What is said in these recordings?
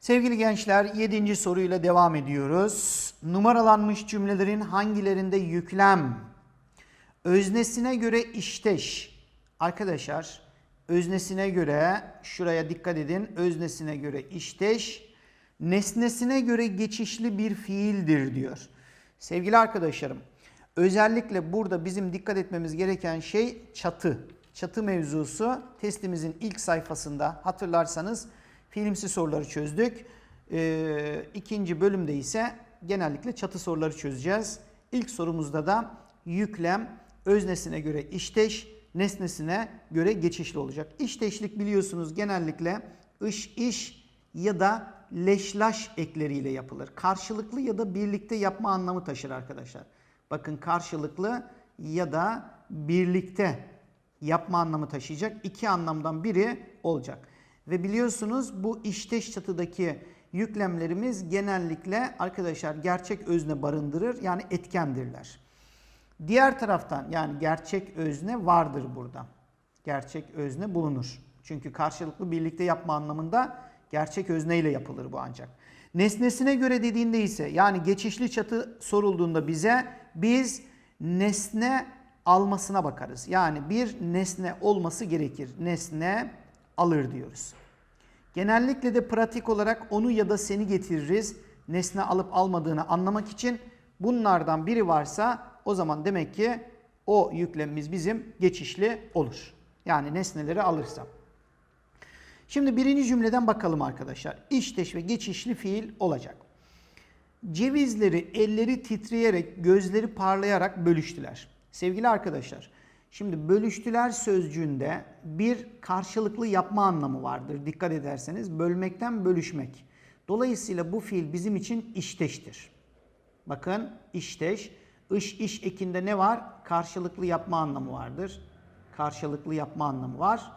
Sevgili gençler 7. soruyla devam ediyoruz. Numaralanmış cümlelerin hangilerinde yüklem öznesine göre işteş. Arkadaşlar öznesine göre şuraya dikkat edin. Öznesine göre işteş, nesnesine göre geçişli bir fiildir diyor. Sevgili arkadaşlarım özellikle burada bizim dikkat etmemiz gereken şey çatı. Çatı mevzusu testimizin ilk sayfasında hatırlarsanız Filmsi soruları çözdük. Ee, ikinci bölümde ise genellikle çatı soruları çözeceğiz. İlk sorumuzda da yüklem öznesine göre işteş, nesnesine göre geçişli olacak. İşteşlik biliyorsunuz genellikle ış iş ya da leşlaş ekleriyle yapılır. Karşılıklı ya da birlikte yapma anlamı taşır arkadaşlar. Bakın karşılıklı ya da birlikte yapma anlamı taşıyacak. iki anlamdan biri olacak. Ve biliyorsunuz bu işteş çatıdaki yüklemlerimiz genellikle arkadaşlar gerçek özne barındırır yani etkendirler. Diğer taraftan yani gerçek özne vardır burada. Gerçek özne bulunur. Çünkü karşılıklı birlikte yapma anlamında gerçek özne ile yapılır bu ancak. Nesnesine göre dediğinde ise yani geçişli çatı sorulduğunda bize biz nesne almasına bakarız. Yani bir nesne olması gerekir. Nesne alır diyoruz. Genellikle de pratik olarak onu ya da seni getiririz. Nesne alıp almadığını anlamak için bunlardan biri varsa o zaman demek ki o yüklemimiz bizim geçişli olur. Yani nesneleri alırsa. Şimdi birinci cümleden bakalım arkadaşlar. İşteş ve geçişli fiil olacak. Cevizleri elleri titreyerek, gözleri parlayarak bölüştüler. Sevgili arkadaşlar, Şimdi bölüştüler sözcüğünde bir karşılıklı yapma anlamı vardır. Dikkat ederseniz bölmekten bölüşmek. Dolayısıyla bu fiil bizim için işteştir. Bakın işteş. Iş iş ekinde ne var? Karşılıklı yapma anlamı vardır. Karşılıklı yapma anlamı var.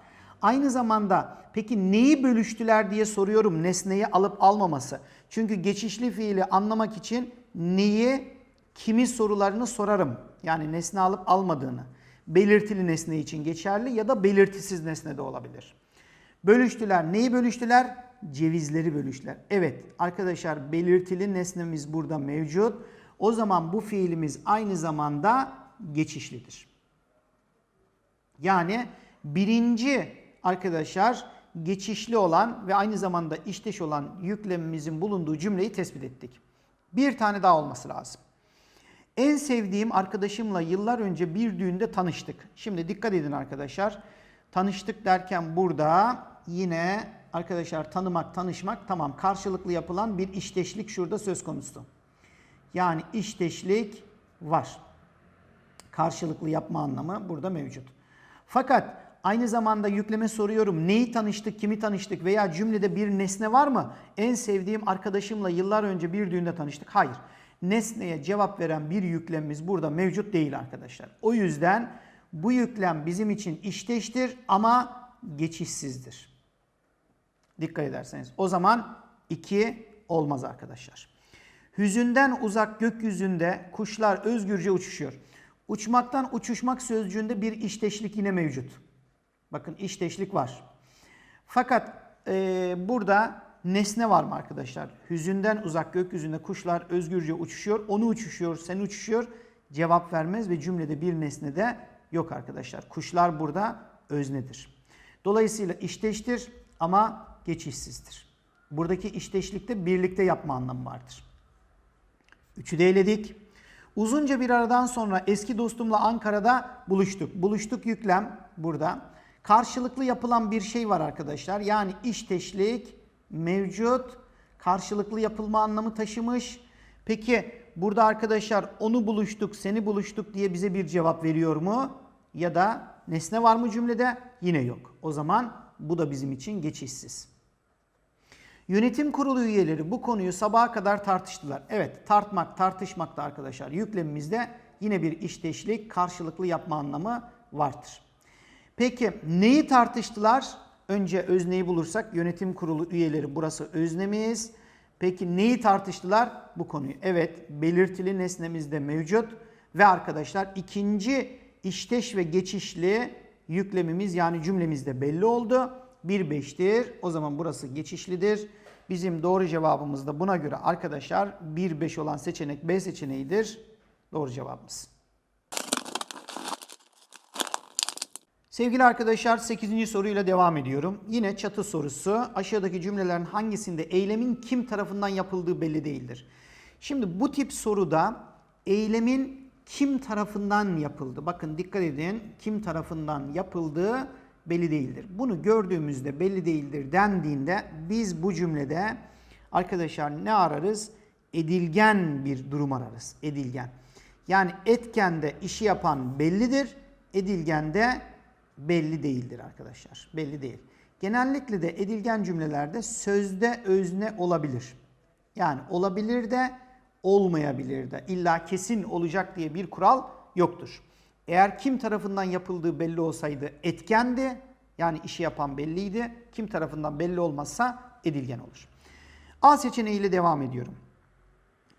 Aynı zamanda peki neyi bölüştüler diye soruyorum nesneyi alıp almaması. Çünkü geçişli fiili anlamak için neyi, kimi sorularını sorarım. Yani nesne alıp almadığını belirtili nesne için geçerli ya da belirtisiz nesne de olabilir. Bölüştüler. Neyi bölüştüler? Cevizleri bölüştüler. Evet arkadaşlar belirtili nesnemiz burada mevcut. O zaman bu fiilimiz aynı zamanda geçişlidir. Yani birinci arkadaşlar geçişli olan ve aynı zamanda işteş olan yüklemimizin bulunduğu cümleyi tespit ettik. Bir tane daha olması lazım. En sevdiğim arkadaşımla yıllar önce bir düğünde tanıştık. Şimdi dikkat edin arkadaşlar. Tanıştık derken burada yine arkadaşlar tanımak, tanışmak tamam karşılıklı yapılan bir işteşlik şurada söz konusu. Yani işteşlik var. Karşılıklı yapma anlamı burada mevcut. Fakat aynı zamanda yükleme soruyorum. Neyi tanıştık, kimi tanıştık veya cümlede bir nesne var mı? En sevdiğim arkadaşımla yıllar önce bir düğünde tanıştık. Hayır nesneye cevap veren bir yüklemimiz burada mevcut değil arkadaşlar. O yüzden bu yüklem bizim için işteştir ama geçişsizdir. Dikkat ederseniz. O zaman 2 olmaz arkadaşlar. Hüzünden uzak gökyüzünde kuşlar özgürce uçuşuyor. Uçmaktan uçuşmak sözcüğünde bir işteşlik yine mevcut. Bakın işteşlik var. Fakat e, burada nesne var mı arkadaşlar? Hüzünden uzak gökyüzünde kuşlar özgürce uçuşuyor. Onu uçuşuyor, sen uçuşuyor. Cevap vermez ve cümlede bir nesne de yok arkadaşlar. Kuşlar burada öznedir. Dolayısıyla işteştir ama geçişsizdir. Buradaki işteşlikte birlikte yapma anlamı vardır. Üçü de eledik. Uzunca bir aradan sonra eski dostumla Ankara'da buluştuk. Buluştuk yüklem burada. Karşılıklı yapılan bir şey var arkadaşlar. Yani işteşlik mevcut. Karşılıklı yapılma anlamı taşımış. Peki burada arkadaşlar onu buluştuk, seni buluştuk diye bize bir cevap veriyor mu? Ya da nesne var mı cümlede? Yine yok. O zaman bu da bizim için geçişsiz. Yönetim kurulu üyeleri bu konuyu sabaha kadar tartıştılar. Evet tartmak, tartışmak da arkadaşlar yüklemimizde yine bir işteşlik, karşılıklı yapma anlamı vardır. Peki neyi tartıştılar? Önce özneyi bulursak yönetim kurulu üyeleri burası öznemiz. Peki neyi tartıştılar? Bu konuyu. Evet belirtili nesnemizde mevcut ve arkadaşlar ikinci İşteş ve geçişli yüklemimiz yani cümlemiz de belli oldu. 1-5'tir. O zaman burası geçişlidir. Bizim doğru cevabımız da buna göre arkadaşlar 1-5 olan seçenek B seçeneğidir. Doğru cevabımız. Sevgili arkadaşlar 8. soruyla devam ediyorum. Yine çatı sorusu. Aşağıdaki cümlelerin hangisinde eylemin kim tarafından yapıldığı belli değildir. Şimdi bu tip soruda eylemin kim tarafından yapıldı? Bakın dikkat edin. Kim tarafından yapıldığı belli değildir. Bunu gördüğümüzde belli değildir dendiğinde biz bu cümlede arkadaşlar ne ararız? Edilgen bir durum ararız. Edilgen. Yani etkende işi yapan bellidir. Edilgende belli değildir arkadaşlar. Belli değil. Genellikle de edilgen cümlelerde sözde özne olabilir. Yani olabilir de olmayabilir de. İlla kesin olacak diye bir kural yoktur. Eğer kim tarafından yapıldığı belli olsaydı etkendi. Yani işi yapan belliydi. Kim tarafından belli olmazsa edilgen olur. A seçeneğiyle devam ediyorum.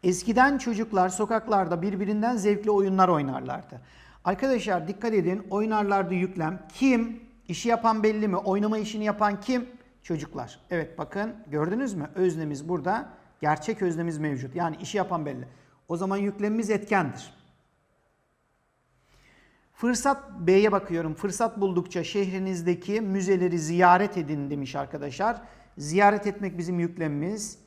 Eskiden çocuklar sokaklarda birbirinden zevkli oyunlar oynarlardı. Arkadaşlar dikkat edin oynarlardı yüklem. Kim? İşi yapan belli mi? Oynama işini yapan kim? Çocuklar. Evet bakın gördünüz mü? Öznemiz burada. Gerçek öznemiz mevcut. Yani işi yapan belli. O zaman yüklemimiz etkendir. Fırsat B'ye bakıyorum. Fırsat buldukça şehrinizdeki müzeleri ziyaret edin demiş arkadaşlar. Ziyaret etmek bizim yüklemimiz.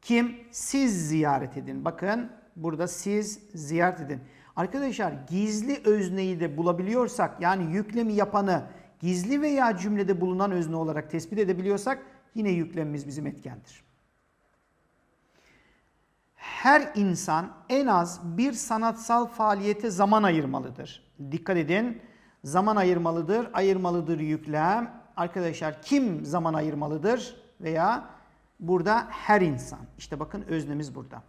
Kim? Siz ziyaret edin. Bakın burada siz ziyaret edin. Arkadaşlar gizli özneyi de bulabiliyorsak yani yüklemi yapanı gizli veya cümlede bulunan özne olarak tespit edebiliyorsak yine yüklemimiz bizim etkendir. Her insan en az bir sanatsal faaliyete zaman ayırmalıdır. Dikkat edin. Zaman ayırmalıdır, ayırmalıdır yüklem. Arkadaşlar kim zaman ayırmalıdır veya burada her insan. İşte bakın öznemiz burada.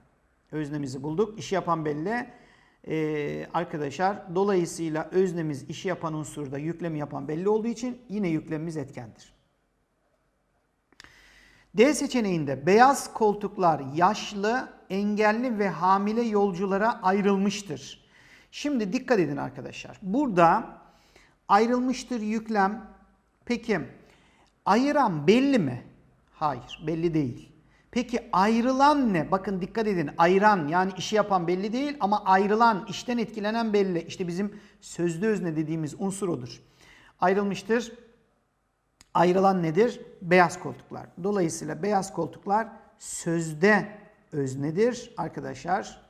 Öznemizi bulduk. İşi yapan belli. Ee, arkadaşlar dolayısıyla öznemiz işi yapan unsurda yüklemi yapan belli olduğu için yine yüklemimiz etkendir. D seçeneğinde beyaz koltuklar yaşlı, engelli ve hamile yolculara ayrılmıştır. Şimdi dikkat edin arkadaşlar. Burada ayrılmıştır yüklem. Peki ayıran belli mi? Hayır, belli değil. Peki ayrılan ne? Bakın dikkat edin. Ayıran yani işi yapan belli değil ama ayrılan, işten etkilenen belli. İşte bizim sözlü özne dediğimiz unsur odur. Ayrılmıştır. Ayrılan nedir? Beyaz koltuklar. Dolayısıyla beyaz koltuklar sözde öznedir arkadaşlar.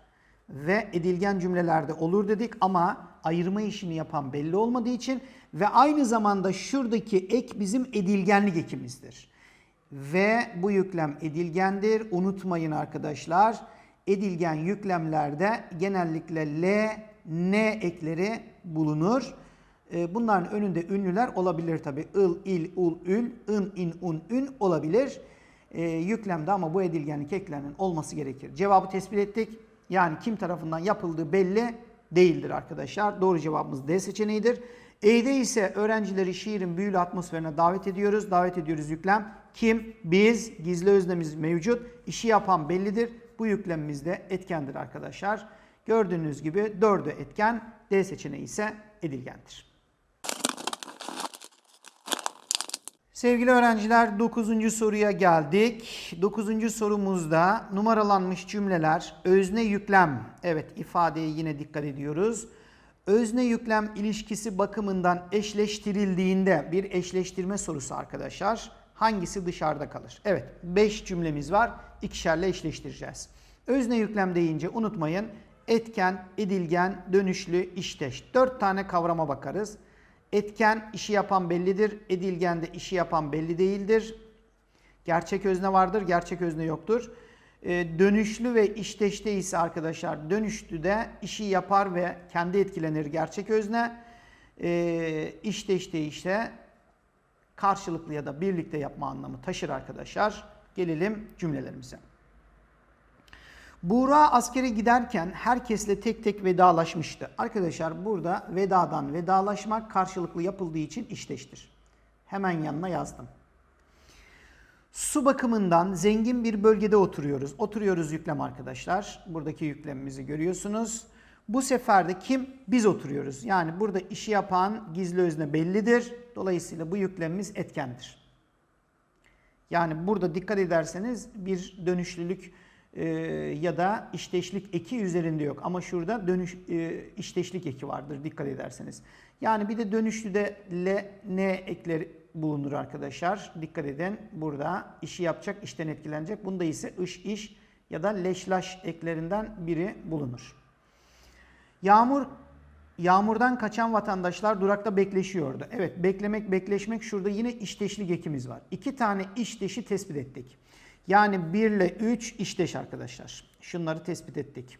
Ve edilgen cümlelerde olur dedik ama ayırma işini yapan belli olmadığı için ve aynı zamanda şuradaki ek bizim edilgenlik ekimizdir. Ve bu yüklem edilgendir. Unutmayın arkadaşlar. Edilgen yüklemlerde genellikle L, N ekleri bulunur. Ee, bunların önünde ünlüler olabilir tabi. Il, il, ul, ül, ın, in, un, ün olabilir. Ee, yüklemde ama bu edilgenlik eklerinin olması gerekir. Cevabı tespit ettik. Yani kim tarafından yapıldığı belli değildir arkadaşlar. Doğru cevabımız D seçeneğidir. E'de ise öğrencileri şiirin büyülü atmosferine davet ediyoruz. Davet ediyoruz yüklem. Kim? Biz. Gizli öznemiz mevcut. İşi yapan bellidir. Bu yüklemimiz de etkendir arkadaşlar. Gördüğünüz gibi 4'ü etken, D seçeneği ise edilgendir. Sevgili öğrenciler 9. soruya geldik. 9. sorumuzda numaralanmış cümleler özne yüklem. Evet ifadeye yine dikkat ediyoruz. Özne yüklem ilişkisi bakımından eşleştirildiğinde bir eşleştirme sorusu arkadaşlar. Hangisi dışarıda kalır? Evet 5 cümlemiz var. İkişerle eşleştireceğiz. Özne yüklem deyince unutmayın etken, edilgen, dönüşlü, işteş. 4 tane kavrama bakarız. Etken işi yapan bellidir. Edilgen de işi yapan belli değildir. Gerçek özne vardır, gerçek özne yoktur. Ee, dönüşlü ve işteşte ise arkadaşlar dönüşlü de işi yapar ve kendi etkilenir gerçek özne. Ee, işteşte işte karşılıklı ya da birlikte yapma anlamı taşır arkadaşlar. Gelelim cümlelerimize. Buğra askere giderken herkesle tek tek vedalaşmıştı. Arkadaşlar burada vedadan vedalaşmak karşılıklı yapıldığı için işteştir. Hemen yanına yazdım. Su bakımından zengin bir bölgede oturuyoruz. Oturuyoruz yüklem arkadaşlar. Buradaki yüklemimizi görüyorsunuz. Bu sefer de kim? Biz oturuyoruz. Yani burada işi yapan gizli özne bellidir. Dolayısıyla bu yüklemimiz etkendir. Yani burada dikkat ederseniz bir dönüşlülük e, ya da işteşlik eki üzerinde yok. Ama şurada dönüş e, işteşlik eki vardır dikkat ederseniz. Yani bir de dönüşlüde L, N ekleri bulunur arkadaşlar. Dikkat edin burada işi yapacak, işten etkilenecek. Bunda ise ış, iş ya da leşlaş eklerinden biri bulunur. Yağmur Yağmurdan kaçan vatandaşlar durakta bekleşiyordu. Evet beklemek bekleşmek şurada yine işteşlik ekimiz var. İki tane işteşi tespit ettik. Yani 1 ile 3 işteş arkadaşlar. Şunları tespit ettik.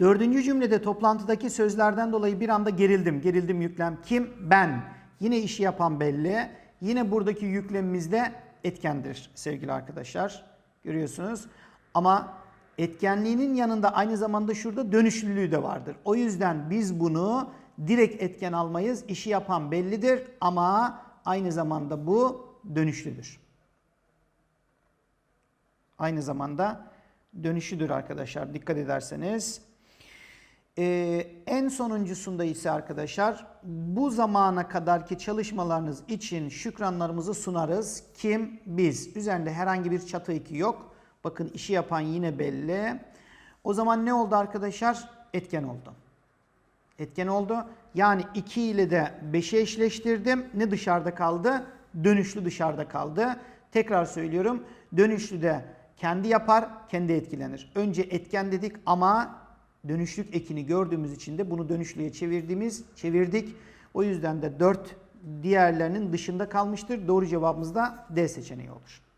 Dördüncü cümlede toplantıdaki sözlerden dolayı bir anda gerildim. Gerildim yüklem kim? Ben. Yine işi yapan belli. Yine buradaki yüklemimiz de etkendir sevgili arkadaşlar. Görüyorsunuz. Ama etkenliğinin yanında aynı zamanda şurada dönüşlülüğü de vardır. O yüzden biz bunu direkt etken almayız. İşi yapan bellidir ama aynı zamanda bu dönüşlüdür. Aynı zamanda dönüşüdür arkadaşlar dikkat ederseniz. Ee, en sonuncusunda ise arkadaşlar bu zamana kadarki çalışmalarınız için şükranlarımızı sunarız. Kim? Biz. Üzerinde herhangi bir çatı eki yok. Bakın işi yapan yine belli. O zaman ne oldu arkadaşlar? Etken oldu. Etken oldu. Yani 2 ile de 5'e eşleştirdim. Ne dışarıda kaldı? Dönüşlü dışarıda kaldı. Tekrar söylüyorum. Dönüşlü de kendi yapar, kendi etkilenir. Önce etken dedik ama dönüşlük ekini gördüğümüz için de bunu dönüşlüye çevirdiğimiz, çevirdik. O yüzden de 4 diğerlerinin dışında kalmıştır. Doğru cevabımız da D seçeneği olur.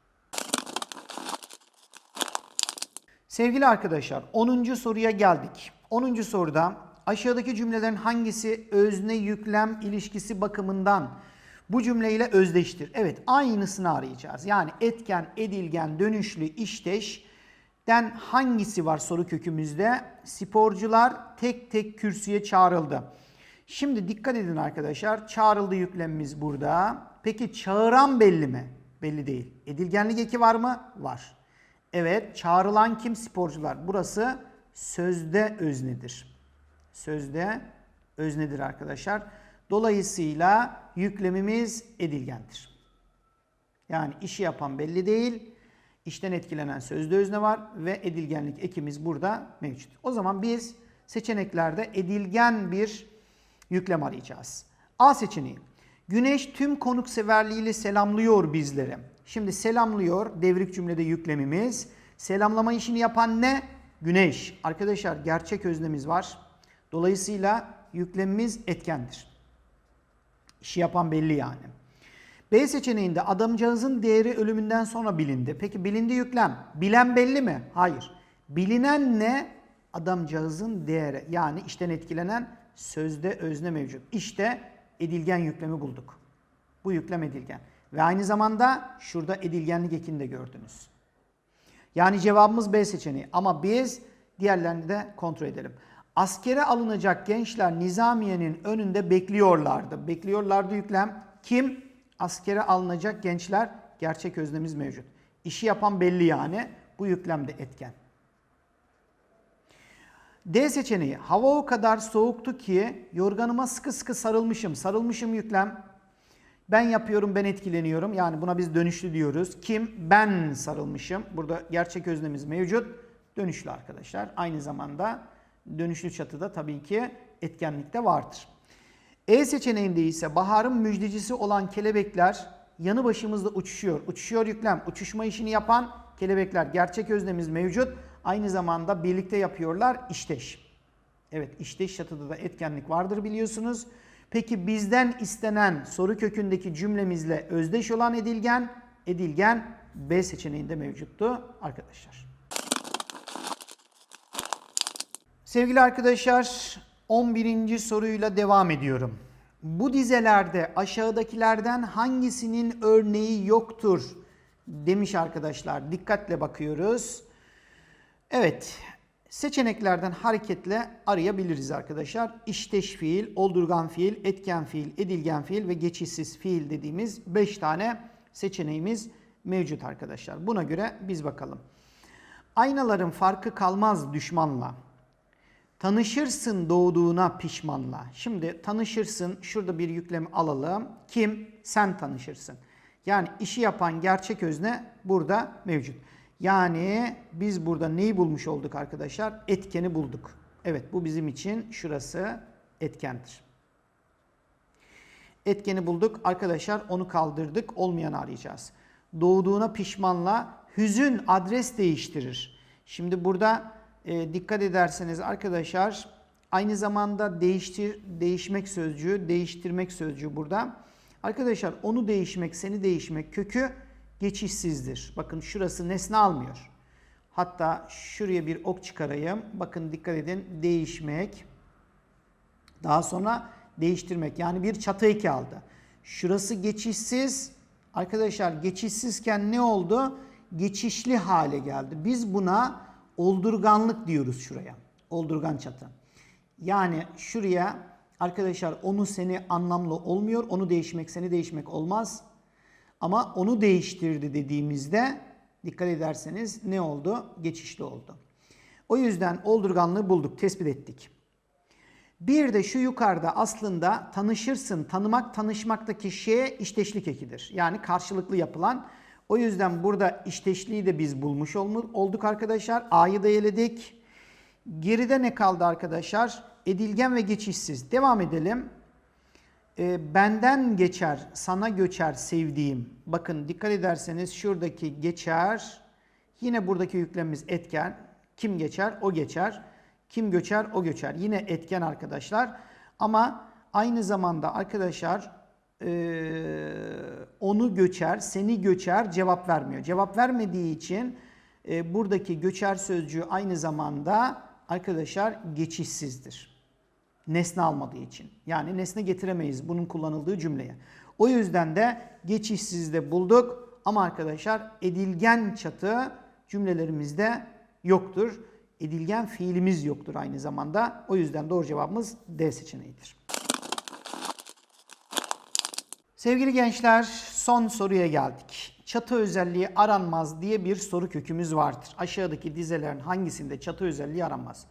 Sevgili arkadaşlar 10. soruya geldik. 10. soruda aşağıdaki cümlelerin hangisi özne yüklem ilişkisi bakımından bu cümleyle özdeştir? Evet aynısını arayacağız. Yani etken, edilgen, dönüşlü, işteşten hangisi var soru kökümüzde? Sporcular tek tek kürsüye çağrıldı. Şimdi dikkat edin arkadaşlar. Çağrıldı yüklemimiz burada. Peki çağıran belli mi? Belli değil. Edilgenlik eki var mı? Var. Evet, çağrılan kim? Sporcular. Burası sözde öznedir. Sözde öznedir arkadaşlar. Dolayısıyla yüklemimiz edilgendir. Yani işi yapan belli değil. İşten etkilenen sözde özne var ve edilgenlik ekimiz burada mevcut. O zaman biz seçeneklerde edilgen bir yüklem arayacağız. A seçeneği. Güneş tüm konukseverliğiyle selamlıyor bizleri. Şimdi selamlıyor devrik cümlede yüklemimiz. Selamlama işini yapan ne? Güneş. Arkadaşlar gerçek öznemiz var. Dolayısıyla yüklemimiz etkendir. İşi yapan belli yani. B seçeneğinde adamcağızın değeri ölümünden sonra bilindi. Peki bilindi yüklem. Bilen belli mi? Hayır. Bilinen ne? Adamcağızın değeri. Yani işten etkilenen sözde özne mevcut. İşte edilgen yüklemi bulduk. Bu yüklem edilgen. Ve aynı zamanda şurada edilgenlik ekini de gördünüz. Yani cevabımız B seçeneği. Ama biz diğerlerini de kontrol edelim. Askere alınacak gençler nizamiyenin önünde bekliyorlardı. Bekliyorlardı yüklem. Kim? Askere alınacak gençler gerçek öznemiz mevcut. İşi yapan belli yani. Bu yüklem de etken. D seçeneği. Hava o kadar soğuktu ki yorganıma sıkı sıkı sarılmışım. Sarılmışım yüklem. Ben yapıyorum, ben etkileniyorum. Yani buna biz dönüşlü diyoruz. Kim? Ben sarılmışım. Burada gerçek öznemiz mevcut. Dönüşlü arkadaşlar. Aynı zamanda dönüşlü çatıda tabii ki etkenlik de vardır. E seçeneğinde ise baharın müjdecisi olan kelebekler yanı başımızda uçuşuyor. Uçuşuyor yüklem. Uçuşma işini yapan kelebekler. Gerçek öznemiz mevcut. Aynı zamanda birlikte yapıyorlar işteş. Evet işteş çatıda da etkenlik vardır biliyorsunuz. Peki bizden istenen soru kökündeki cümlemizle özdeş olan edilgen, edilgen B seçeneğinde mevcuttu arkadaşlar. Sevgili arkadaşlar 11. soruyla devam ediyorum. Bu dizelerde aşağıdakilerden hangisinin örneği yoktur demiş arkadaşlar. Dikkatle bakıyoruz. Evet seçeneklerden hareketle arayabiliriz arkadaşlar. İşteş fiil, oldurgan fiil, etken fiil, edilgen fiil ve geçişsiz fiil dediğimiz 5 tane seçeneğimiz mevcut arkadaşlar. Buna göre biz bakalım. Aynaların farkı kalmaz düşmanla. Tanışırsın doğduğuna pişmanla. Şimdi tanışırsın şurada bir yüklemi alalım. Kim? Sen tanışırsın. Yani işi yapan gerçek özne burada mevcut. Yani biz burada neyi bulmuş olduk arkadaşlar? Etkeni bulduk. Evet bu bizim için şurası etkendir. Etkeni bulduk. Arkadaşlar onu kaldırdık. Olmayanı arayacağız. Doğduğuna pişmanla hüzün adres değiştirir. Şimdi burada e, dikkat ederseniz arkadaşlar aynı zamanda değiştir değişmek sözcüğü, değiştirmek sözcüğü burada. Arkadaşlar onu değişmek, seni değişmek kökü geçişsizdir. Bakın şurası nesne almıyor. Hatta şuraya bir ok çıkarayım. Bakın dikkat edin. Değişmek. Daha sonra değiştirmek. Yani bir çatı eki aldı. Şurası geçişsiz. Arkadaşlar geçişsizken ne oldu? Geçişli hale geldi. Biz buna oldurganlık diyoruz şuraya. Oldurgan çatı. Yani şuraya arkadaşlar onu seni anlamlı olmuyor. Onu değişmek seni değişmek olmaz. Ama onu değiştirdi dediğimizde dikkat ederseniz ne oldu? Geçişli oldu. O yüzden oldurganlığı bulduk, tespit ettik. Bir de şu yukarıda aslında tanışırsın, tanımak, tanışmaktaki şeye işteşlik ekidir. Yani karşılıklı yapılan. O yüzden burada işteşliği de biz bulmuş olduk arkadaşlar. A'yı da eledik. Geride ne kaldı arkadaşlar? Edilgen ve geçişsiz. Devam edelim. E, benden geçer, sana göçer sevdiğim. Bakın dikkat ederseniz şuradaki geçer. Yine buradaki yüklemimiz etken. Kim geçer? O geçer. Kim göçer? O göçer. Yine etken arkadaşlar. Ama aynı zamanda arkadaşlar e, onu göçer, seni göçer cevap vermiyor. Cevap vermediği için e, buradaki göçer sözcüğü aynı zamanda arkadaşlar geçişsizdir. Nesne almadığı için. Yani nesne getiremeyiz bunun kullanıldığı cümleye. O yüzden de geçişsizde bulduk ama arkadaşlar edilgen çatı cümlelerimizde yoktur. Edilgen fiilimiz yoktur aynı zamanda. O yüzden doğru cevabımız D seçeneğidir. Sevgili gençler son soruya geldik. Çatı özelliği aranmaz diye bir soru kökümüz vardır. Aşağıdaki dizelerin hangisinde çatı özelliği aranmaz?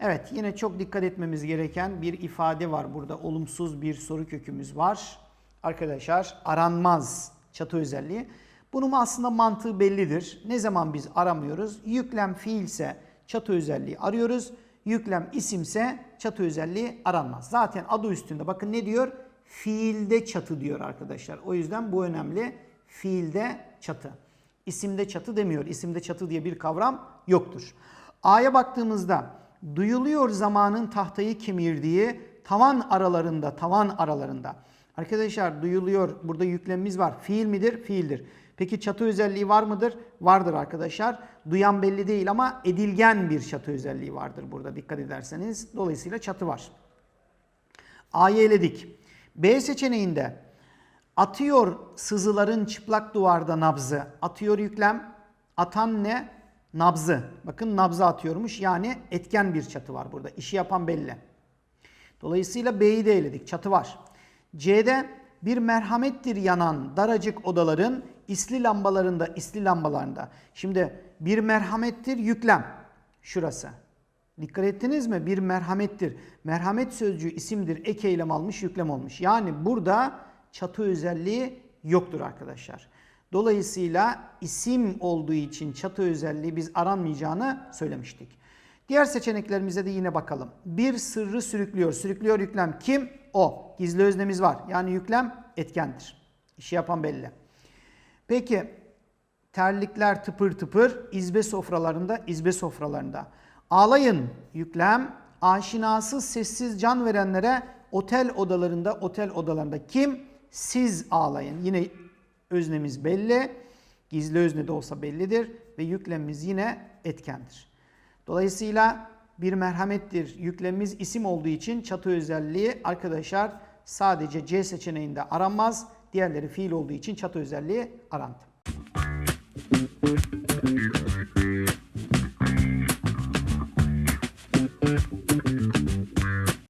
Evet yine çok dikkat etmemiz gereken bir ifade var burada. Olumsuz bir soru kökümüz var. Arkadaşlar aranmaz çatı özelliği. Bunun aslında mantığı bellidir. Ne zaman biz aramıyoruz? Yüklem fiilse çatı özelliği arıyoruz. Yüklem isimse çatı özelliği aranmaz. Zaten adı üstünde bakın ne diyor? Fiilde çatı diyor arkadaşlar. O yüzden bu önemli. Fiilde çatı. İsimde çatı demiyor. İsimde çatı diye bir kavram yoktur. A'ya baktığımızda duyuluyor zamanın tahtayı kemirdiği tavan aralarında, tavan aralarında. Arkadaşlar duyuluyor. Burada yüklemimiz var. Fiil midir? Fiildir. Peki çatı özelliği var mıdır? Vardır arkadaşlar. Duyan belli değil ama edilgen bir çatı özelliği vardır burada dikkat ederseniz. Dolayısıyla çatı var. A'yı eledik. B seçeneğinde atıyor sızıların çıplak duvarda nabzı. Atıyor yüklem. Atan ne? Nabzı. Bakın nabzı atıyormuş. Yani etken bir çatı var burada. İşi yapan belli. Dolayısıyla B'yi de eledik. Çatı var. C'de bir merhamettir yanan daracık odaların isli lambalarında, isli lambalarında. Şimdi bir merhamettir yüklem. Şurası. Dikkat ettiniz mi? Bir merhamettir. Merhamet sözcüğü isimdir. Ek eylem almış, yüklem olmuş. Yani burada çatı özelliği yoktur arkadaşlar. Dolayısıyla isim olduğu için çatı özelliği biz aranmayacağını söylemiştik. Diğer seçeneklerimize de yine bakalım. Bir sırrı sürüklüyor. Sürüklüyor yüklem kim? O. Gizli öznemiz var. Yani yüklem etkendir. İşi yapan belli. Peki terlikler tıpır tıpır izbe sofralarında, izbe sofralarında. Ağlayın yüklem aşinasız sessiz can verenlere otel odalarında, otel odalarında kim? Siz ağlayın. Yine öznemiz belli. Gizli özne de olsa bellidir ve yüklemimiz yine etkendir. Dolayısıyla bir merhamettir. Yüklemimiz isim olduğu için çatı özelliği arkadaşlar sadece C seçeneğinde aranmaz. Diğerleri fiil olduğu için çatı özelliği arandı.